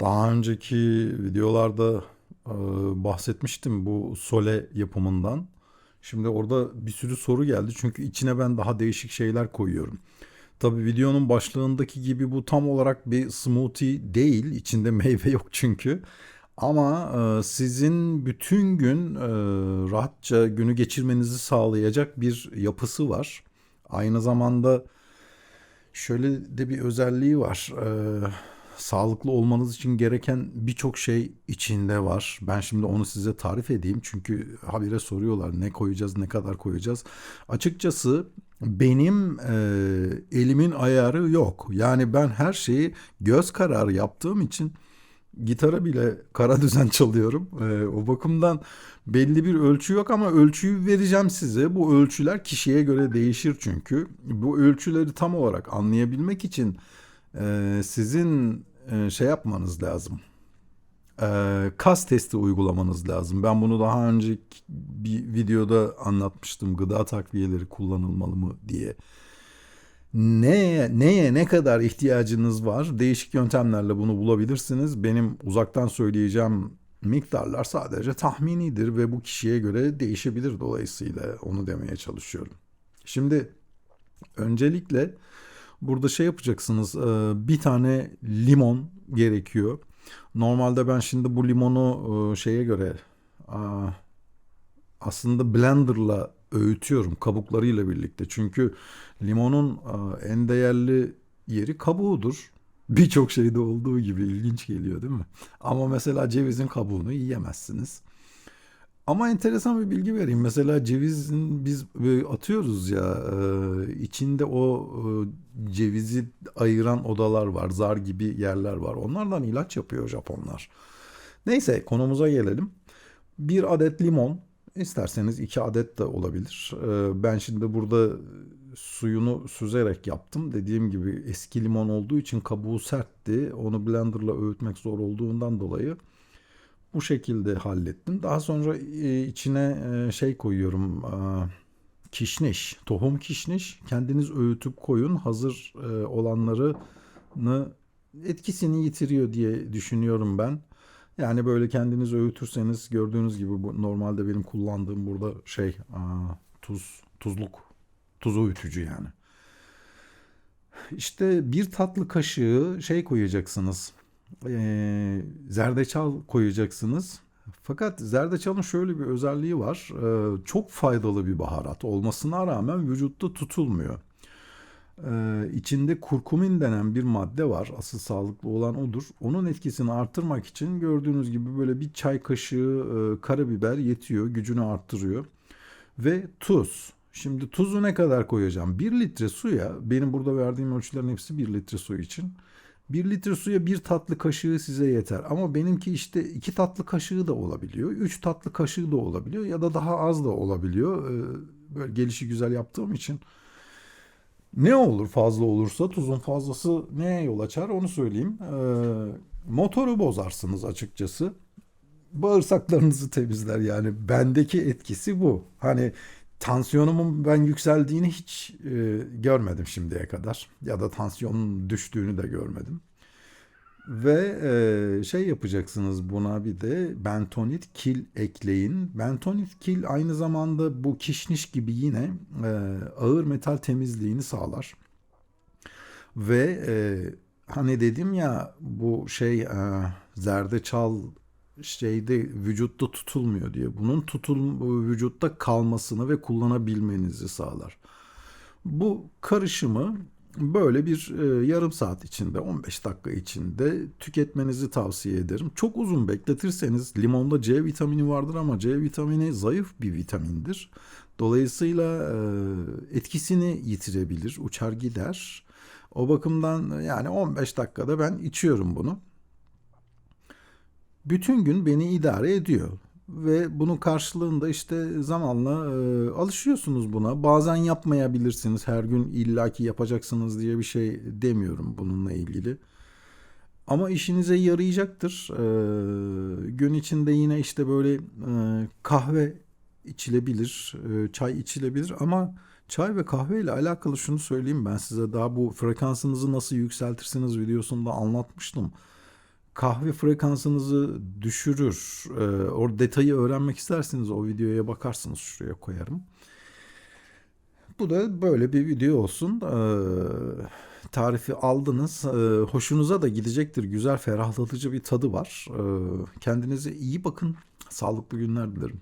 Daha önceki videolarda e, bahsetmiştim bu Sole yapımından. Şimdi orada bir sürü soru geldi çünkü içine ben daha değişik şeyler koyuyorum. Tabii videonun başlığındaki gibi bu tam olarak bir smoothie değil. İçinde meyve yok çünkü. Ama e, sizin bütün gün e, rahatça günü geçirmenizi sağlayacak bir yapısı var. Aynı zamanda şöyle de bir özelliği var. E, sağlıklı olmanız için gereken birçok şey içinde var. Ben şimdi onu size tarif edeyim. Çünkü habire soruyorlar ne koyacağız, ne kadar koyacağız. Açıkçası benim e, elimin ayarı yok. Yani ben her şeyi göz kararı yaptığım için gitara bile kara düzen çalıyorum. E, o bakımdan belli bir ölçü yok ama ölçüyü vereceğim size. Bu ölçüler kişiye göre değişir çünkü. Bu ölçüleri tam olarak anlayabilmek için e, sizin e, şey yapmanız lazım. E, kas testi uygulamanız lazım. Ben bunu daha önce bir videoda anlatmıştım. Gıda takviyeleri kullanılmalı mı diye. Neye, neye ne kadar ihtiyacınız var? Değişik yöntemlerle bunu bulabilirsiniz. Benim uzaktan söyleyeceğim miktarlar sadece tahminidir ve bu kişiye göre değişebilir dolayısıyla onu demeye çalışıyorum. Şimdi öncelikle Burada şey yapacaksınız. E, bir tane limon gerekiyor. Normalde ben şimdi bu limonu e, şeye göre aslında blenderla öğütüyorum kabuklarıyla birlikte. Çünkü limonun en değerli yeri kabuğudur. Birçok şeyde olduğu gibi ilginç geliyor değil mi? Ama mesela cevizin kabuğunu yiyemezsiniz. Ama enteresan bir bilgi vereyim. Mesela cevizin biz atıyoruz ya e, içinde o e, cevizi ayıran odalar var. Zar gibi yerler var. Onlardan ilaç yapıyor Japonlar. Neyse konumuza gelelim. Bir adet limon isterseniz iki adet de olabilir. E, ben şimdi burada suyunu süzerek yaptım. Dediğim gibi eski limon olduğu için kabuğu sertti. Onu blenderla öğütmek zor olduğundan dolayı bu şekilde hallettim. Daha sonra e, içine e, şey koyuyorum. E, kişniş, tohum kişniş. Kendiniz öğütüp koyun. Hazır olanlarını etkisini yitiriyor diye düşünüyorum ben. Yani böyle kendiniz öğütürseniz gördüğünüz gibi bu normalde benim kullandığım burada şey tuz tuzluk tuz öğütücü yani. İşte bir tatlı kaşığı şey koyacaksınız e, zerdeçal koyacaksınız. Fakat zerdeçalın şöyle bir özelliği var. E, çok faydalı bir baharat olmasına rağmen vücutta tutulmuyor. Ee, içinde kurkumin denen bir madde var. Asıl sağlıklı olan odur. Onun etkisini arttırmak için gördüğünüz gibi böyle bir çay kaşığı e, karabiber yetiyor. Gücünü arttırıyor. Ve tuz. Şimdi tuzu ne kadar koyacağım? 1 litre suya, benim burada verdiğim ölçülerin hepsi 1 litre su için. Bir litre suya bir tatlı kaşığı size yeter. Ama benimki işte iki tatlı kaşığı da olabiliyor. Üç tatlı kaşığı da olabiliyor. Ya da daha az da olabiliyor. Ee, böyle gelişi güzel yaptığım için. Ne olur fazla olursa tuzun fazlası neye yol açar onu söyleyeyim. Ee, motoru bozarsınız açıkçası. Bağırsaklarınızı temizler yani. Bendeki etkisi bu. Hani tansiyonumun ben yükseldiğini hiç e, görmedim şimdiye kadar. Ya da tansiyonun düştüğünü de görmedim. Ve e, şey yapacaksınız buna bir de bentonit kil ekleyin. Bentonit kil aynı zamanda bu kişniş gibi yine e, ağır metal temizliğini sağlar. Ve e, hani dedim ya bu şey e, zerdeçal şeyde vücutta tutulmuyor diye. Bunun tutul vücutta kalmasını ve kullanabilmenizi sağlar. Bu karışımı böyle bir e, yarım saat içinde 15 dakika içinde tüketmenizi tavsiye ederim. Çok uzun bekletirseniz limonda C vitamini vardır ama C vitamini zayıf bir vitamindir. Dolayısıyla e, etkisini yitirebilir, uçar gider. O bakımdan yani 15 dakikada ben içiyorum bunu bütün gün beni idare ediyor. Ve bunun karşılığında işte zamanla e, alışıyorsunuz buna. Bazen yapmayabilirsiniz. Her gün illaki yapacaksınız diye bir şey demiyorum bununla ilgili. Ama işinize yarayacaktır. E, gün içinde yine işte böyle e, kahve içilebilir, e, çay içilebilir ama çay ve kahve ile alakalı şunu söyleyeyim ben size daha bu frekansınızı nasıl yükseltirsiniz videosunda anlatmıştım kahve frekansınızı düşürür. Ee, o detayı öğrenmek isterseniz o videoya bakarsınız şuraya koyarım. Bu da böyle bir video olsun. Ee, tarifi aldınız. Ee, hoşunuza da gidecektir. Güzel, ferahlatıcı bir tadı var. Ee, kendinize iyi bakın. Sağlıklı günler dilerim.